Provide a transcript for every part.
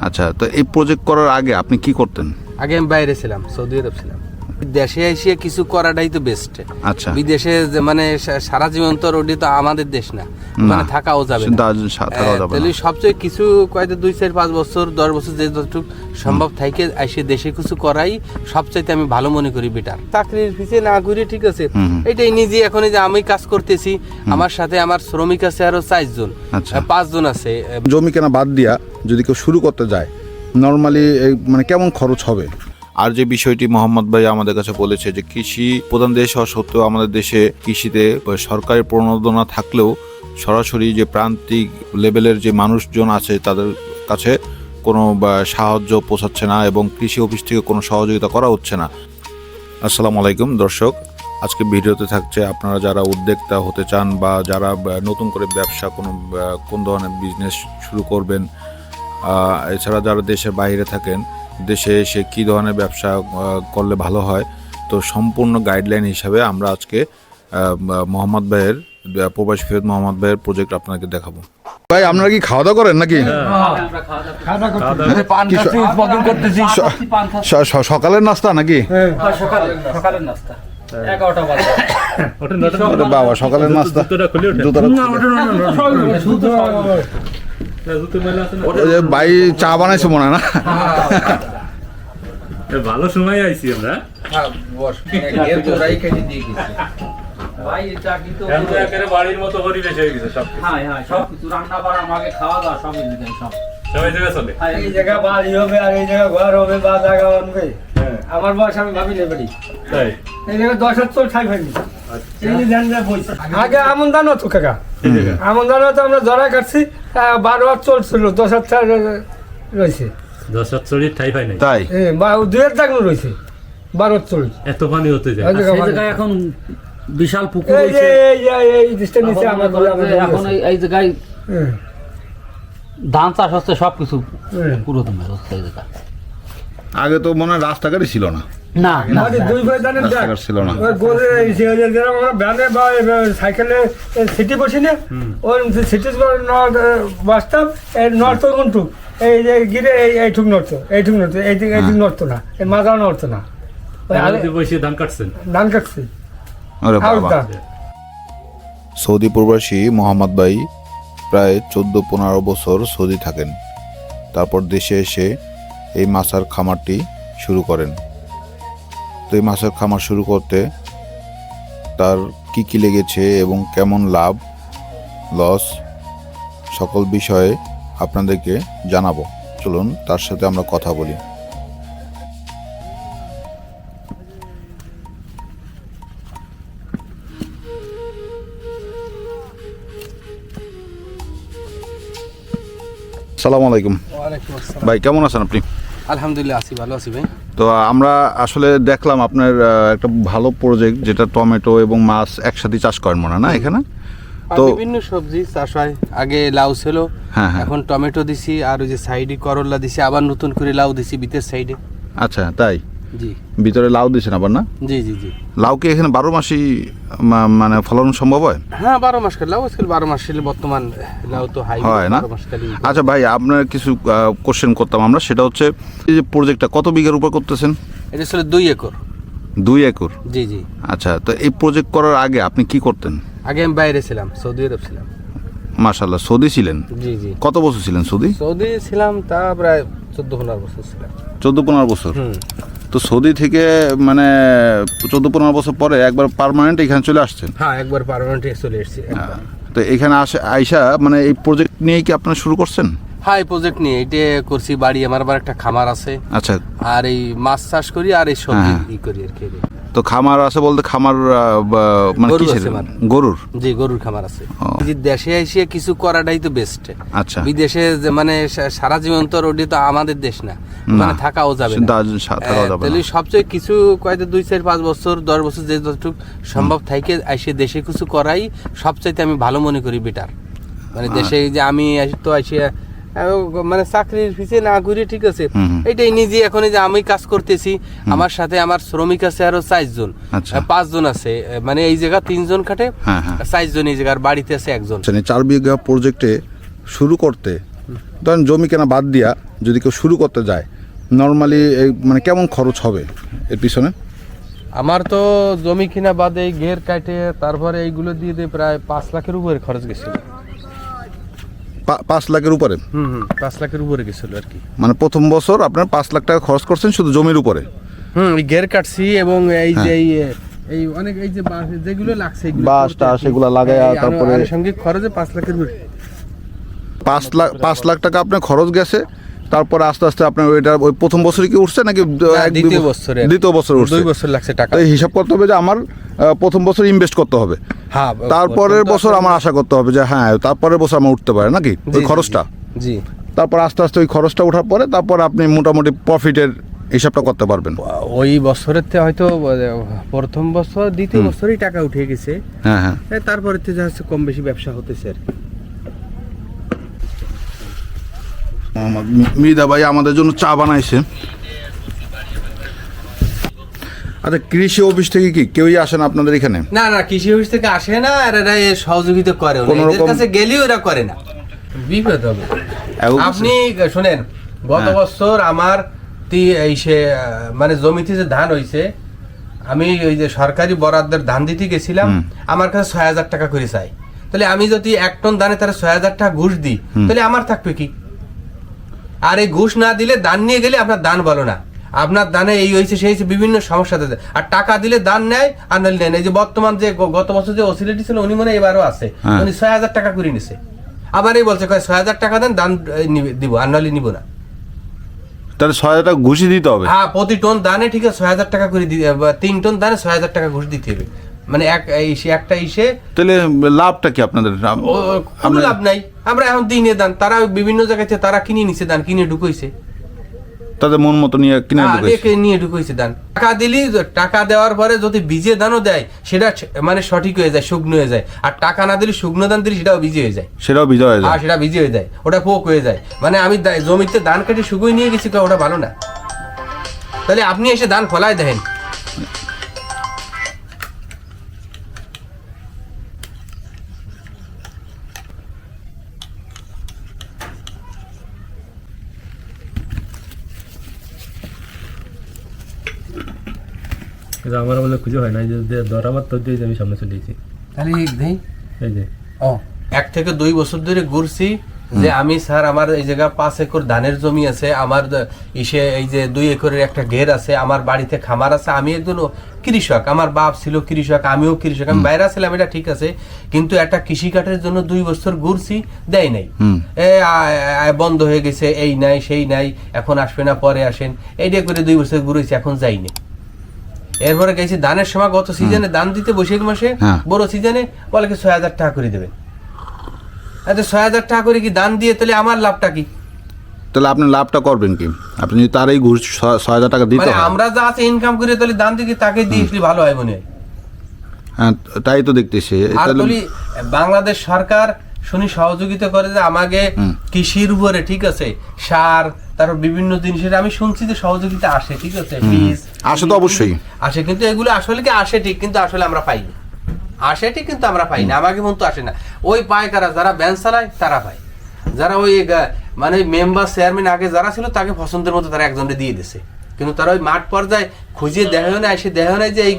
আচ্ছা তো এই প্রজেক্ট করার আগে আপনি কি করতেন? আগে আমি বাইরে ছিলাম, সৌদি আরব ছিলাম। দেশে এসে কিছু করাটাই তো বেস্ট আচ্ছা। বিদেশে মানে সারা জীবন তো ওটি তো আমাদের দেশ না। মানে থাকাও যাবে। তাহলে সবচেয়ে কিছু কয়তো দুই চার পাঁচ বছর দশ বছর যে যতটুকু সম্ভব থাকে এসে দেশে কিছু করাই সবচাইতে আমি ভালো মনে করি বেটার চাকরির পিছিয়ে না ঘুরে ঠিক আছে। এটাই নিজে এখন এই যে আমি কাজ করতেছি আমার সাথে আমার শ্রমিক আছে আরও চারজন আচ্ছা। পাঁচজন আছে। জমি কেনা বাদ দিয়া যদি কেউ শুরু করতে যায় নর্মালি মানে কেমন খরচ হবে? আর যে বিষয়টি মোহাম্মদ ভাই আমাদের কাছে বলেছে যে কৃষি প্রধান দেশ হওয়া সত্ত্বেও আমাদের দেশে কৃষিতে সরকারি প্রণোদনা থাকলেও সরাসরি যে প্রান্তিক লেভেলের যে মানুষজন আছে তাদের কাছে কোনো সাহায্য পৌঁছাচ্ছে না এবং কৃষি অফিস থেকে কোনো সহযোগিতা করা হচ্ছে না। আসসালামু আলাইকুম দর্শক, আজকে ভিডিওতে থাকছে আপনারা যারা উদ্যোক্তা হতে চান বা যারা নতুন করে ব্যবসা কোনো কোন ধরনের বিজনেস শুরু করবেন এছাড়া যারা দেশের বাইরে থাকেন দেশে এসে কী ধরনের ব্যবসা করলে ভালো হয় তো সম্পূর্ণ গাইডলাইন হিসাবে আমরা আজকে মোহাম্মদ ভাইয়ের প্রবাসী ফেরত মোহাম্মদ ভাইয়ের প্রজেক্ট আপনাকে দেখাবো ভাই আপনারা কি খাওয়া দাওয়া করেন নাকি সকালের নাস্তা নাকি বাবা সকালের নাস্তা ভাই চা বানাইছে মনে না? ভালো সময় আইছি আমরা। তো একেবারে বাড়ির মতো পরিবেশ হয়ে গেছে সব সবাই জায়গায় চলে এই জায়গা বাড়ি হবে আর এই জায়গা ঘর হবে বা জায়গা বানবে আমার বয়স আমি ভাবি নেই বাড়ি। এই জায়গা দশ হাজার চল ঠাই আগে আমন দান হতো কাকা। আমন দান হতো আমরা জড়া কাটছি বারো হাত চলছিল দশ হাত রয়েছে। দশ হাত চড়িয়ে ঠাই পাই নাই। তাই? বা- দুই হাত দাগ রয়েছে বারো হাত চল্লিশ এত পানি হতে যায়। এখন বিশাল পুকুর এই যে এই যে- এই জিনিসটা নিচে এখন আমার করেন যে এখন এই- এই জায়গায় হ্যাঁ, ধান চাষ হচ্ছে সবকিছু হ্যাঁ। পুরো দমে হচ্ছে এই জায়গায়। আগে তো মনে হয় রাস্তাঘাটই ছিল না। দুই ভাই ছিল বা সাইকেলে সিটি বসি না ওই সিটি বাসতাম এই কোনটুক এই যে গিরে এই এইটুক নড়তো এইটুক নড়তো এইটুক এইটুক নড়তো না এই মাথাও নড়তো না। ওই আলে- আগে বসে ধান কাটছেন। ধান কাটছি। আরে আউট বাবা ধান সৌদি প্রবাসী মোহাম্মদ ভাই প্রায় চোদ্দ পনেরো বছর সৌদি থাকেন। তারপর দেশে এসে এই মাছের খামারটি শুরু করেন। তো এই মাছের খামার শুরু করতে তার কি কি লেগেছে এবং কেমন লাভ লস সকল বিষয়ে আপনাদেরকে জানাব। চলুন তার সাথে আমরা কথা বলি। সালাম আলাইকুম। ভাই কেমন আছেন আপনি? আলহামদুলিল্লাহ আছি ভালো আছি ভাই। তো আমরা আসলে দেখলাম আপনার একটা ভালো প্রজেক্ট যেটা টমেটো এবং মাছ একসাথে চাষ করেন মনে না এখানে? তো বিভিন্ন সবজি চাষ হয়। আগে লাউ ছিল হ্যাঁ, হ্যাঁ। এখন টমেটো দিছি আর ওই যে সাইডে করলা দিছি আবার নতুন করে লাউ দিছি বিতের সাইডে। আচ্ছা তাই? জি। ভিতরে লাউ দিয়েছেন আবার না? জি জি জি। লাউ কি এখানে বারো মাসই মানে ফলন সম্ভব হয়? হ্যাঁ বারো মাস করে লাউ আজকাল বারো মাস বর্তমান লাউ তো হাই হয় না? আচ্ছা ভাই আপনার কিছু কোশ্চেন করতাম আমরা সেটা হচ্ছে এই যে প্রজেক্টটা কত বিঘার উপর করতেছেন? এটা ছিল দুই একর। দুই একর? জি জি। আচ্ছা তো এই প্রজেক্ট করার আগে আপনি কি করতেন? আগে আমি বাইরে ছিলাম সৌদি আরব ছিলাম। মাশাল্লাহ সৌদি ছিলেন? জি জি। কত বছর ছিলেন সৌদি? সৌদি ছিলাম তা প্রায় চোদ্দ পনেরো বছর ছিলাম। চোদ্দ পনেরো বছর? হুম। তো সৌদি থেকে মানে চোদ্দ পনেরো বছর পরে একবার পার্মানেন্ট এখানে চলে আসছেন? হ্যাঁ একবার পার্মানেন্ট চলে এসেছি তো এখানে আসে আইসা মানে এই প্রজেক্ট নিয়ে কি আপনারা শুরু করছেন? হ্যাঁ এই প্রজেক্ট নিয়ে এটা করছি বাড়ি আমার আবার একটা খামার আছে। আচ্ছা। আর এই মাছ চাষ করি আর এই সবজি হ্যাঁ। করি আর কি। তো খামার আছে বলতে খামার মানে গরু কি আছে গরুর? জি গরুর খামার আছে। ও। যে দেশে এসে কিছু করাটাই তো বেস্ট আচ্ছা। বিদেশে যে মানে সারা জীবন তো ওটি তো আমাদের দেশ না। মানে থাকাও যাবে না। থাকাও যাবে তাহলে সবচেয়ে কিছু কয়তো দুই চার পাঁচ বছর দশ বছর যে যতটুকু সম্ভব থাকে এসে দেশে কিছু করাই সবচাইতে আমি ভালো মনে করি বেটার মানে দেশে যে আমি তো আসি মানে চাকরির পিছিয়ে না ঘুরে ঠিক আছে। এটাই নিজে এখন যে আমি কাজ করতেছি আমার সাথে আমার শ্রমিক আছে আরও চারজন। আচ্ছা। পাঁচজন আছে। মানে এই জায়গা তিনজন খাটে হ্যাঁ, হ্যাঁ। চারজন এই জায়গার বাড়িতে আছে একজন। আচ্ছা, চার বিঘা প্রজেক্টে শুরু করতে ধরেন জমি কেনা বাদ দিয়া যদি কেউ শুরু করতে যায় নর্মালি মানে কেমন খরচ হবে এর পিছনে? আমার তো জমি কিনা বাদে এই ঘের কাটে তারপরে এইগুলো দিয়ে দিয়ে প্রায় পাঁচ লাখের উপরে খরচ গেছিল। পাঁচ লাখের উপরে? হুম পাঁচ লাখের উপরে গেছিল আর কি। মানে প্রথম বছর আপনার পাঁচ লাখ টাকা খরচ করছেন শুধু জমির উপরে? হুম এই ঘের কাটছি এবং এই যে এই এই অনেক এই যে যেগুলো লাগছে বাস কি। এগুলো লাগায়া তারপরে- সঙ্গে খরচে পাঁচ লাখের উপরে। পাঁচ লাখ পাঁচ লাখ টাকা আপনার খরচ গেছে তারপরে আস্তে আস্তে আপনার ওইটা ওই প্রথম বছরই কি উঠছে নাকি দ্বিতীয় বছর- বছরে। দ্বিতীয় বছর উঠছে? দুই বছর লাগছে টাকা। এই হিসাব করতে হবে যে আমার প্রথম বছর ইনভেস্ট করতে হবে। হ্যাঁ তারপরের বছর আমার আশা করতে হবে যে হ্যাঁ তারপরের বছর আমার উঠতে পারে নাকি? ওই খরচটা? জি। তারপর আস্তে আস্তে ওই খরচটা ওঠার পরে তারপর আপনি মোটামুটি প্রফিটের হিসাবটা করতে পারবেন। ওই বছরের থেকে হয়তো প্রথম বছর দ্বিতীয় বছরই টাকা উঠে গেছে। হ্যাঁ হ্যাঁ। তারপরে যা হচ্ছে কম বেশি ব্যবসা হতেছে আর কি। মোহাম্মদ মি- ভাই আমাদের জন্য চা বানাইছে। আচ্ছা কৃষি অফিস থেকে কি কেউই আসেন আপনাদের এখানে? না না কৃষি অফিস থেকে আসে না আর এরা সহযোগিতা করে এদের কাছে গেলেও এরা করে না। বিপদ হবে। আপনি শুনেন গত হ্যাঁ। বছর আমার তি- এই সে মানে জমিতে যে ধান হইছে আমি ওই যে সরকারি বরাদ্দের ধান দিতে গেছিলাম আমার কাছে ছয় হাজার টাকা করে চাই। তাহলে আমি যদি এক টন ধানে তারা ছয় হাজার টাকা ঘুষ দিই তাহলে আমার থাকবে কি? আর এই ঘুষ না দিলে দান নিয়ে গেলে আপনার দান বলো না। আপনার দানে এই হয়েছে সেই হয়েছে বিভিন্ন সমস্যা থাকে আর টাকা দিলে দান নেয় আর নাহলে নেয় এই যে বর্তমান যে গত বছর যে অসিলিটি ছিল উনি মনে এবারও আছে। হ্যাঁ। উনি ছয় হাজার টাকা করে নিছে। আবার এই বলছে ছয় হাজার টাকা দেন দান দিব আর নাহলে নিব না। তাহলে ছয় হাজার টাকা ঘুষি দিতে হবে? হ্যাঁ প্রতি টন দানে ঠিক আছে ছয় হাজার টাকা করে দিতে তিন টন দানে ছয় হাজার টাকা ঘুষ দিতে হবে। মানে এক একটা ইসে তাহলে লাভটা কি আপনাদের লাভ নাই। আমরা এখন দিনে দান তারা বিভিন্ন জায়গাতে তারা কিনে নিছে দান কিনে ঢুকইছে। তাদের মন মতো নিয়ে কিনে হ্যাঁ, রেখে নিয়ে ঢুকইছে দান। টাকা দিলি টাকা দেওয়ার পরে যদি বীজে দানও দেয় সেটা মানে সঠিক হয়ে যায় শুকনো হয়ে যায়। আর টাকা না দিলে শুকনো দান দিলে সেটাও ভিজে হয়ে যায়। সেটাও বিজয় হয়ে যায়। সেটা ভিজে হয়ে যায়। ওটা পোক হয়ে যায়। মানে আমি জমিতে ধান কাটি শুকুই নিয়ে গেছি ওটা ভালো না। তাহলে আপনি এসে ধান ফলাই দেখেন। কিন্তু আমার বলে খুঁজে হয় না যে দিয়ে আমি সামনে চলে গেছি। তাহলে এই যে ও। এক থেকে দুই বছর ধরে ঘুরছি যে আমি স্যার আমার এই জায়গা পাঁচ একর ধানের জমি আছে আমার ইসে এই যে দুই একরের একটা ঘের আছে আমার বাড়িতে খামার আছে আমি একজন কৃষক আমার বাপ ছিল কৃষক আমিও কৃষক আমি বাইরে ছিলাম এটা ঠিক আছে কিন্তু একটা কৃষিকাঠের জন্য দুই বছর ঘুরছি দেয় নাই। বন্ধ হয়ে গেছে এই নাই সেই নাই এখন আসবে না পরে আসেন এইটা করে দুই বছর ঘুরেছি এখন যাইনি। এরপরে গেছি ধানের সময় গত সিজনে ধান দিতে বৈশাখ মাসে হ্যাঁ। বড় সিজনে বলে কি ছয় হাজার টাকা করে দেবেন আচ্ছা ছয় হাজার টাকা করে কি দান দিয়ে তাহলে আমার লাভটা কি? তাহলে আপনি লাভটা করবেন কি? আপনি যদি ঘুষ ছয় হাজার টাকা দিতে মানে আমরা যা আছে ইনকাম করে তাহলে দান দিয়ে তাকে দিয়ে ভালো হয় মনে হয়? হ্যাঁ তাই তো দেখতেছি। বাংলাদেশ সরকার শুনি সহযোগিতা করে যে আমাকে কৃষির উপরে ঠিক আছে সার তারপর বিভিন্ন জিনিসের আমি শুনছি যে সহযোগিতা আসে ঠিক আছে? বীজ আসে তো অবশ্যই। আসে কিন্তু এগুলো আসলে কি আসে ঠিক কিন্তু আসলে আমরা পাই না। আসে ঠিক কিন্তু আমরা পাই না। আমাকে মন তো আসে না। ওই পায় কারা যারা ব্যান চালায় তারা পায়। যারা ওই মানে মেম্বার চেয়ারম্যান আগে যারা ছিল তাকে পছন্দের মতো তারা একজনকে দিয়ে দিছে কিন্তু তারা ওই মাঠ পর্যায়ে খুঁজে দেখা না এসে দেখা নাই যে এই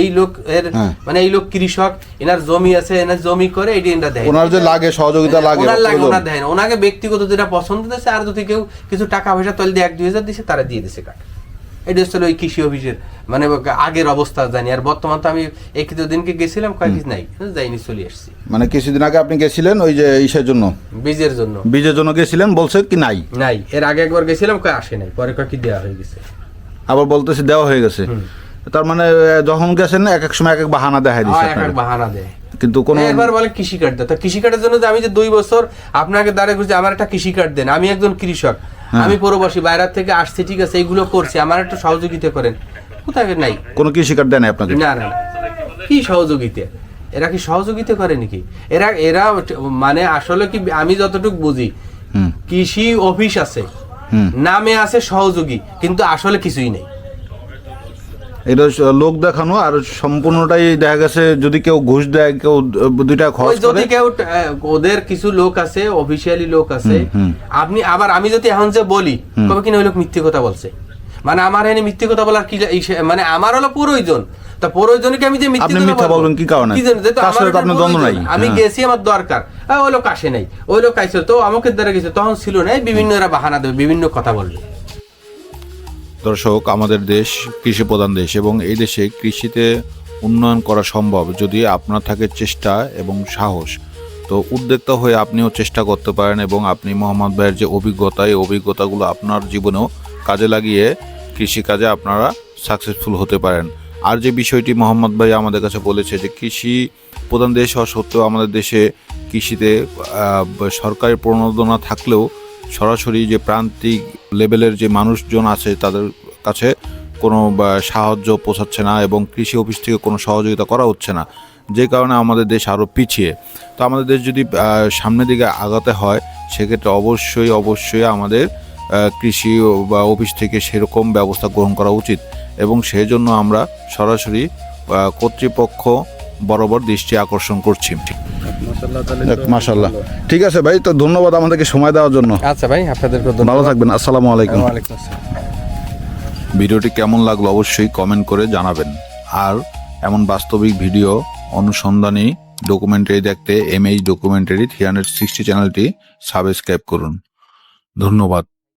এই লোক এর হ্যাঁ। মানে এই লোক কৃষক এনার জমি আছে এনার জমি করে এটি এনারা দেয়। ওনার যে লাগে সহযোগিতা লাগে ওনার লাগে ওনার দেয় না। ওনাকে ব্যক্তিগত যেটা পছন্দ দিয়েছে আর যদি কেউ কিছু টাকা পয়সা তল দিয়ে এক দুই হাজার দিছে তারা দিয়ে দিছে কাকা এটা হচ্ছে ওই কৃষি অফিসের মানে আগের অবস্থা জানি। আর বর্তমান তো আমি এই কিছু দিনকে গেছিলাম কয়েকদিন নাই যাইনি চলে আসছি। মানে কিছুদিন আগে আপনি গেছিলেন ওই যে ইসের জন্য? বীজের জন্য। বীজের জন্য গেছিলেন বলছে কি নাই? নাই। এর আগে একবার গেছিলাম কয় আসে নাই পরে কয় কি দেওয়া হয়ে গেছে। আবার বলতেছে দেওয়া হয়ে গেছে। তার মানে যখন গেছেন এক এক সময় এক এক বাহানা আর দিচ্ছে এক এক বাহানা দেয়। কিন্তু কোনো এরবার বলে কৃষি কার্ড দেয়। তো কৃষি কার্ডের জন্য যে আমি যে দুই বছর আপনাকে দাঁড়িয়ে করছি আমার একটা কৃষি কার্ড দেন। আমি একজন কৃষক। হ্যাঁ। আমি পরবাসী বাইরের থেকে আসছি ঠিক আছে এইগুলো করছি। আমার একটা সহযোগিতা করেন। কোথায় নাই? কোনো কৃষি কার্ড দেয় না আপনাকে? না না। কি সহযোগিতা? এরা কি সহযোগিতা করে নাকি? এরা এরা মানে আসলে কি আমি যতটুকু বুঝি কৃষি অফিস আছে। নামে আছে সহযোগী কিন্তু আসলে কিছুই নেই। এটা লোক দেখানো আর সম্পূর্ণটাই দেখা গেছে যদি কেউ ঘুষ দেয় কেউ দুইটা খরচ করে যদি কেউ ওদের কিছু লোক আছে অফিসিয়ালি লোক আছে। আপনি আবার আমি যদি এখন যে বলি কবে কিনা ওই লোক মিথ্যে কথা বলছে? মানে আমার এনে মিথ্যে কথা বলার কি মানে আমার হলো প্রয়োজন। তা প্রয়োজনকে আমি যে মিথ্যে মিথ্যা বলবেন কি কারণে? আপনার দ্বন্দ্ব নাই। আমি হ্যাঁ। গেছি আমার দরকার। ওই লোক আসে নাই। ওই লোক তো আমাকে দ্বারা গেছে তখন ছিল না বিভিন্ন এরা বাহানা দেবে বিভিন্ন কথা বলবে। দর্শক আমাদের দেশ কৃষি প্রধান দেশ এবং এই দেশে কৃষিতে উন্নয়ন করা সম্ভব যদি আপনার থাকে চেষ্টা এবং সাহস। তো উদ্যোক্তা হয়ে আপনিও চেষ্টা করতে পারেন এবং আপনি মোহাম্মদ ভাইয়ের যে অভিজ্ঞতা এই অভিজ্ঞতাগুলো আপনার জীবনেও কাজে লাগিয়ে কৃষিকাজে আপনারা সাকসেসফুল হতে পারেন। আর যে বিষয়টি মোহাম্মদ ভাই আমাদের কাছে বলেছে যে কৃষি প্রধান দেশ হওয়া সত্ত্বেও আমাদের দেশে কৃষিতে আহ, সরকারি প্রণোদনা থাকলেও সরাসরি যে প্রান্তিক লেভেলের যে মানুষজন আছে তাদের কাছে কোনো সাহায্য পৌঁছাচ্ছে না এবং কৃষি অফিস থেকে কোনো সহযোগিতা করা হচ্ছে না। যে কারণে আমাদের দেশ আরও পিছিয়ে। তো আমাদের দেশ যদি সামনের দিকে আগাতে হয় সেক্ষেত্রে অবশ্যই অবশ্যই আমাদের কৃষি বা অফিস থেকে সেরকম ব্যবস্থা গ্রহণ করা উচিত এবং সেজন্য আমরা সরাসরি কর্তৃপক্ষ বরাবর দৃষ্টি আকর্ষণ করছি। মাশাআল্লাহ তাহলে তো মাশাল্লাহ ঠিক আছে ভাই তো ধন্যবাদ আমাদেরকে সময় দেওয়ার জন্য। আচ্ছা ভাই আপনাদেরকে ভালো থাকবেন আসসালামু আলাইকুম। ভিডিওটি কেমন লাগল অবশ্যই কমেন্ট করে জানাবেন। আর এমন বাস্তবিক ভিডিও অনুসন্ধানী ডকুমেন্টারি দেখতে MH documentary three hundred sixty চ্যানেলটি সাবস্ক্রাইব করুন। ধন্যবাদ।